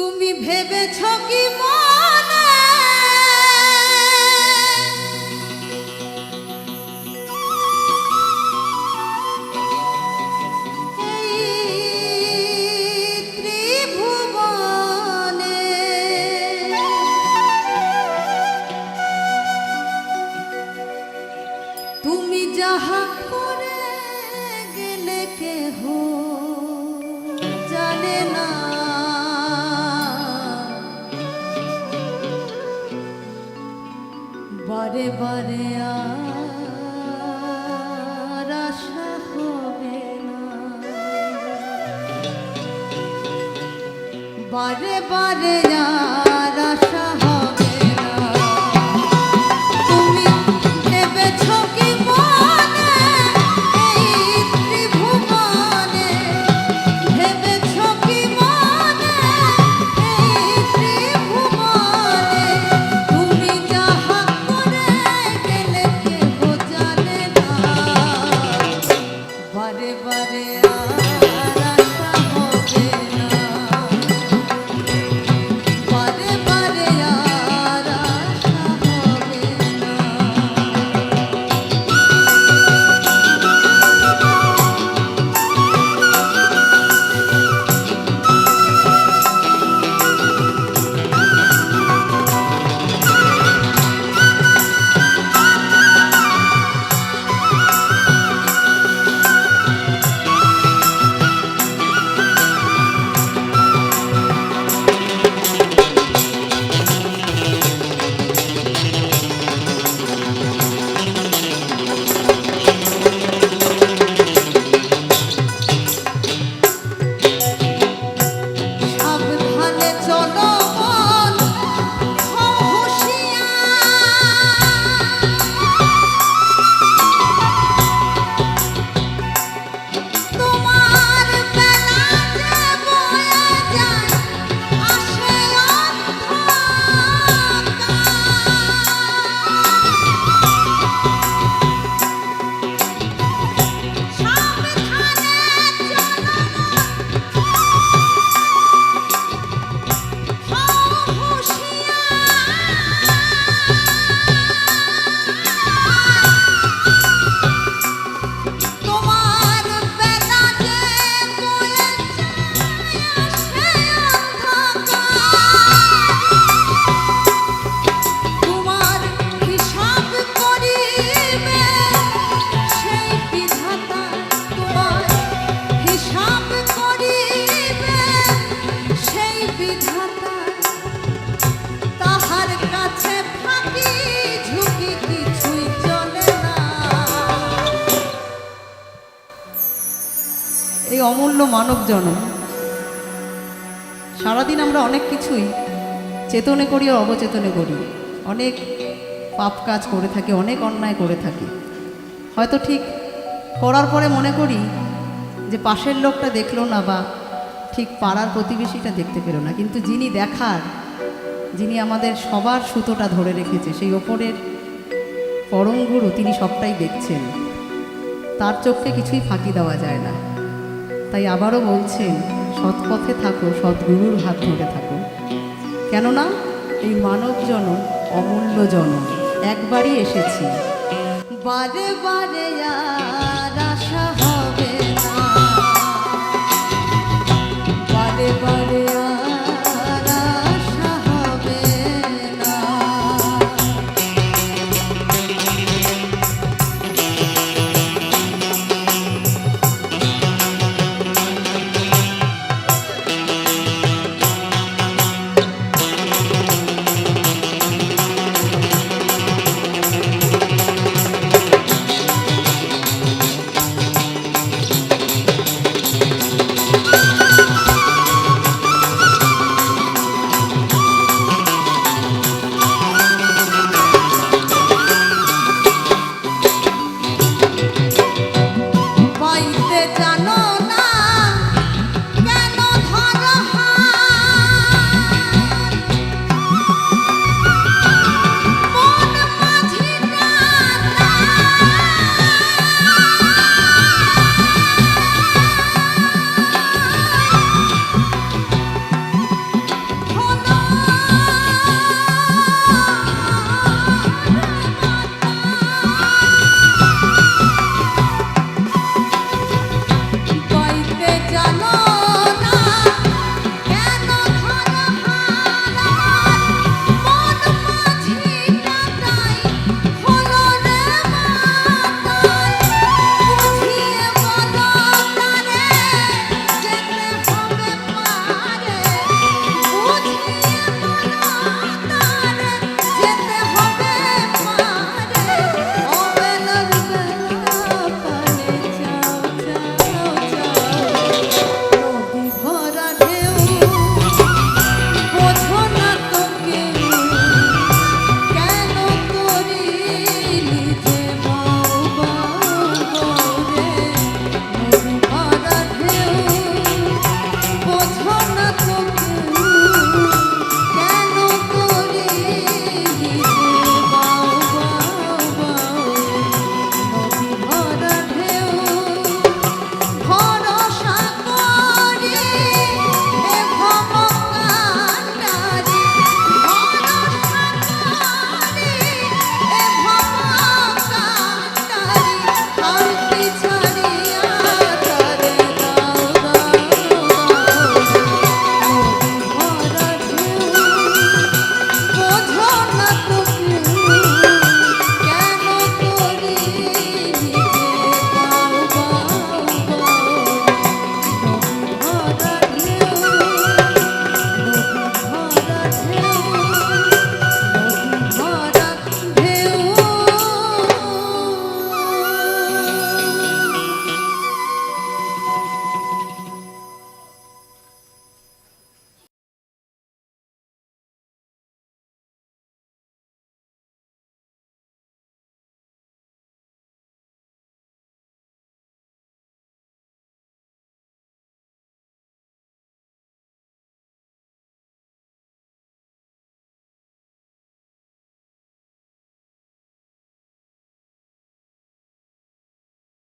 তুমি ভেবেছ কি মনে বারে বারে আর আশা হবে না। বারে বারে আর বারে বারে এই অমূল্য মানব জনম। সারাদিন আমরা অনেক কিছুই চেতনে করি আর অবচেতনে করি। অনেক পাপ কাজ করে থাকি, অনেক অন্যায় করে থাকি। হয়তো ঠিক করার পরে মনে করি যে পাশের লোকটা দেখল না বা ঠিক পাড়ার প্রতিবেশীটা দেখতে পেল না। কিন্তু যিনি দেখার, যিনি আমাদের সবার সুতোটা ধরে রেখেছে, সেই ওপরের পরম গুরু তিনি সবটাই দেখছেন। তার চোখে কিছুই ফাঁকি দেওয়া যায় না। তাই আবারও বলছেন সৎ পথে থাকো সৎগুরুর হাত ধরে থাকো। কেননা এই মানব জনম অমূল্য একবারই এসেছি। বারে বারে